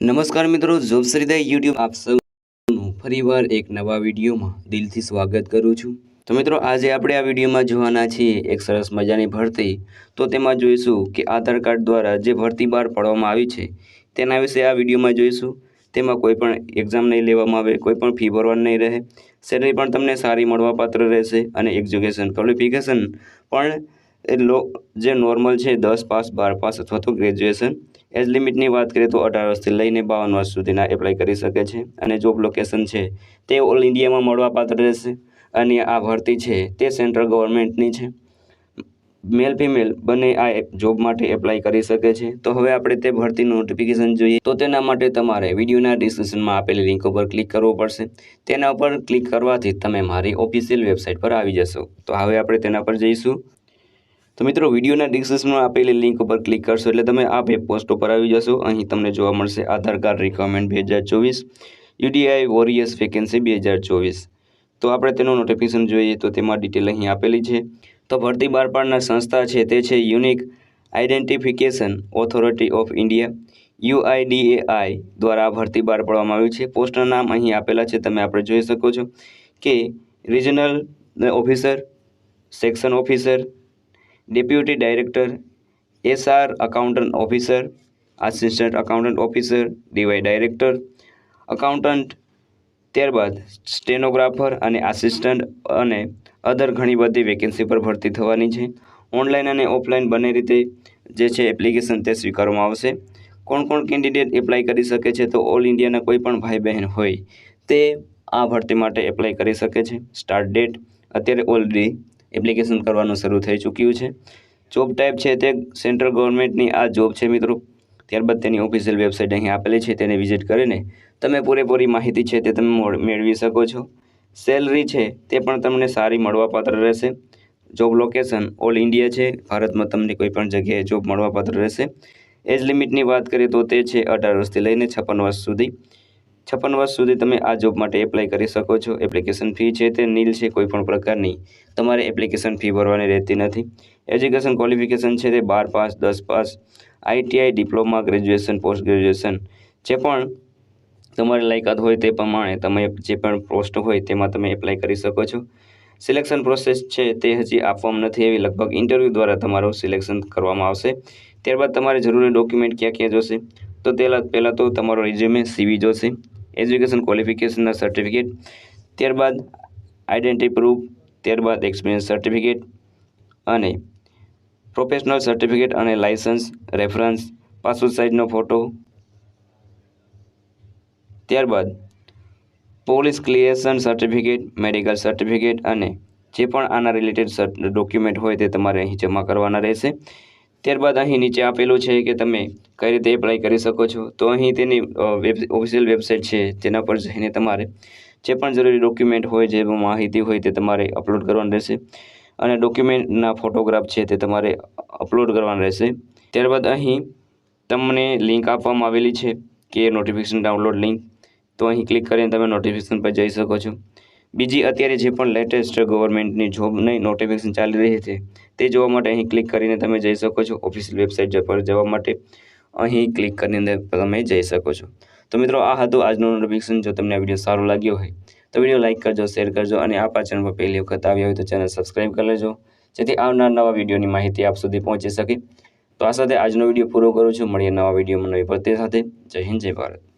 નમસ્કાર મિત્રો, job Sarita YouTube આપ સૌનું ફરીવાર એક નવા વિડીયોમાં દિલથી સ્વાગત કરું છું. તો મિત્રો, આજે આપણે આ વિડીયોમાં જોવાના છીએ એક સરસ મજાની ભરતી. તો તેમાં જોઈશું કે આધાર કાર્ડ દ્વારા જે ભરતી બહાર પાડવામાં આવી છે, તેના વિશે આ વિડીયોમાં જોઈશું. તેમાં કોઈ પણ એક્ઝામ નહીં લેવામાં આવે, કોઈ પણ ફી ભરવાની નહીં રહે. સેલરી પણ તમને સારી મળવાપાત્ર રહેશે અને એજ્યુકેશન ક્વોલિફિકેશન પણ એ લો, જે નોર્મલ છે, દસ પાસ બાર પાસ અથવા તો ગ્રેજ્યુએશન એજ લિમિટની વાત કરીએ તો અઢાર વર્ષથી લઈને બાવન વર્ષ સુધીના એપ્લાય કરી શકે છે અને જોબ લોકેશન છે તે ઓલ ઇન્ડિયામાં મળવાપાત્ર રહેશે અને આ ભરતી છે તે સેન્ટ્રલ ગવર્મેન્ટની છે. મેલ ફિમેલ બંને આ જોબ માટે એપ્લાય કરી શકે છે. તો હવે આપણે તે ભરતીનું નોટિફિકેશન જોઈએ તો તેના માટે તમારે વિડીયોના ડિસ્ક્રિપ્શનમાં આપેલી લિંક ઉપર ક્લિક કરવું પડશે. તેના ઉપર ક્લિક કરવાથી તમે મારી ઓફિશિયલ વેબસાઇટ પર આવી જશો. તો હવે આપણે તેના પર જઈશું. તો મિત્રો, વિડીયોના ડિસ્ક્રિપ્શનમાં આપેલી લિંક ઉપર ક્લિક કરશો એટલે તમે આ વેબ પોસ્ટ ઉપર આવી જશો. અહીં તમને જોવા મળશે આધાર કાર્ડ રિક્વાયરમેન્ટ બે હજાર ચોવીસ યુડીઆઈ વોરિયર્સ વેકેન્સી બે હજાર ચોવીસ. તો આપણે તેનું નોટિફિકેશન જોઈએ તો તેમાં ડિટેલ અહીં આપેલી છે. તો ભરતી બહાર પાડનાર સંસ્થા છે તે છે unique identification authority of India UIDAI દ્વારા ભરતી બહાર પાડવામાં આવ્યું છે. પોસ્ટના નામ અહીં આપેલા છે, તમે આપણે જોઈ શકો છો કે regional officer section officer deputy director SR accountant officer assistant accountant officer DY director accountant ત્યારબાદ સ્ટેનોગ્રાફર અને આસિસ્ટન્ટ અને અધર ઘણી બધી વેકેન્સી પર ભરતી થવાની છે. ઓનલાઈન અને ઓફલાઈન બંને રીતે જે છે એપ્લિકેશન તે સ્વીકારવામાં આવશે. કોણ કોણ કેન્ડિડેટ એપ્લાય કરી શકે છે તો ઓલ ઇન્ડિયાના કોઈ પણ ભાઈ બહેન હોય તે આ ભરતી માટે એપ્લાય કરી શકે છે. સ્ટાર્ટ ડેટ અત્યારે ઓલરેડી એપ્લિકેશન કરવાનું શરૂ થઈ ચૂક્યું છે. જોબ ટાઈપ છે તે સેન્ટ્રલ ગવર્મેન્ટની આ જોબ છે મિત્રો. ત્યારબાદ તેની ઓફિશિયલ વેબસાઇટ અહીં આપેલી છે, તેને વિઝિટ કરીને તમે પૂરેપૂરી માહિતી છે તે તમે મોળ- મેળવી શકો છો. સેલરી છે તે પણ તમને સારી મળવાપાત્ર રહેશે. જોબ લોકેશન ઓલ ઇન્ડિયા છે, ભારતમાં તમને કોઈ પણ જગ્યાએ જોબ મળવાપાત્ર રહેશે. એજ લિમિટની વાત કરીએ તો તે છે અઢાર વર્ષથી લઈને છપ્પન વર્ષ સુધી. છપ્પન વર્ષ સુધી તમે આ જોબ માટે એપ્લાય કરી શકો છો. એપ્લિકેશન ફી છે તે નીલ છે, કોઈ પણ પ્રકારની. તમારે એપ્લિકેશન ફી ભરવાની રહેતી નથી. એજ્યુકેશન ક્વોલિફિકેશન છે તે બાર પાસ, દસ pass. ITI diploma graduation post graduation જે પણ તમારી લાયકાત હોય તે પ્રમાણે તમે જે પણ પોસ્ટ હોય તેમાં તમે એપ્લાય કરી શકો છો. સિલેક્શન પ્રોસેસ છે તે હજી આપવામાં નથી એવી લગભગ ઇન્ટરવ્યૂ દ્વારા તમારું સિલેક્શન કરવામાં આવશે. ત્યારબાદ તમારે જરૂરી ડોક્યુમેન્ટ ક્યાં ક્યાં જોશે? તો પહેલાં પહેલાં તો તમારો રિઝ્યુમે સીવી જોશે. એજ્યુકેશન ક્વોલિફિકેશનના સર્ટિફિકેટ ત્યારબાદ આઈડેન્ટિટી પ્રૂફ ત્યારબાદ એક્સપિરિયન્સ સર્ટિફિકેટ અને પ્રોફેશનલ સર્ટિફિકેટ અને લાઇસન્સ રેફરન્સ પાસપોર્ટ સાઇઝનો ફોટો ત્યારબાદ police clearance certificate medical certificate અને જે પણ આના રિલેટેડ ડોક્યુમેન્ટ હોય તે તમારે અહીં જમા કરવાના રહેશે. ત્યારબાદ અહીં નીચે આપેલું છે કે તમે કઈ રીતે એપ્લાય કરી શકો છો. તો અહીં તેની વેબ ઓફિશિયલ વેબસાઇટ છે, તેના પર જઈને તમારે જે પણ જરૂરી ડોક્યુમેન્ટ હોય, જે માહિતી હોય તે તમારે અપલોડ કરવાનું રહેશે. અને ડોક્યુમેન્ટના ફોટોગ્રાફ છે તે તમારે અપલોડ કરવાનું રહેશે. ત્યારબાદ અહીં તમને લિંક આપવામાં આવેલી છે, કે નોટિફિકેશન ડાઉનલોડ લિંક તો અહીં ક્લિક કરીને તમે નોટિફિકેશન પર જઈ શકો છો. બીજી અત્યારે જે પણ લેટેસ્ટ ગવર્મેન્ટની જોબની નોટિફિકેશન ચાલી રહી છે, તે જોવા માટે અહીં ક્લિક કરીને તમે જઈ શકો છો ઓફિશિયલ વેબસાઇટ પર જવા માટે. અહીં ક્લિક કરીને તમે જઈ શકો છો. તો મિત્રો, આ હતું આજનું નોટિફિકેશન જો તમને આ વીડિયો સારો લાગ્યો હોય, તો વીડિયો લાઇક કરજો શેર કરજો અને આ ચેનલ પર પહેલી વખત આવ્યા હોય તો ચેનલ સબસ્ક્રાઈબ કરી લેજો, જેથી આવનાર નવા વિડીયોની માહિતી આપ સુધી પહોંચી શકે. તો આ સાથે આજનો વીડિયો પૂરો કરું છું. મળીએ નવા વિડીયોમાં નવી પ્રત્યે સાથે. જય હિન્દ, જય ભારત.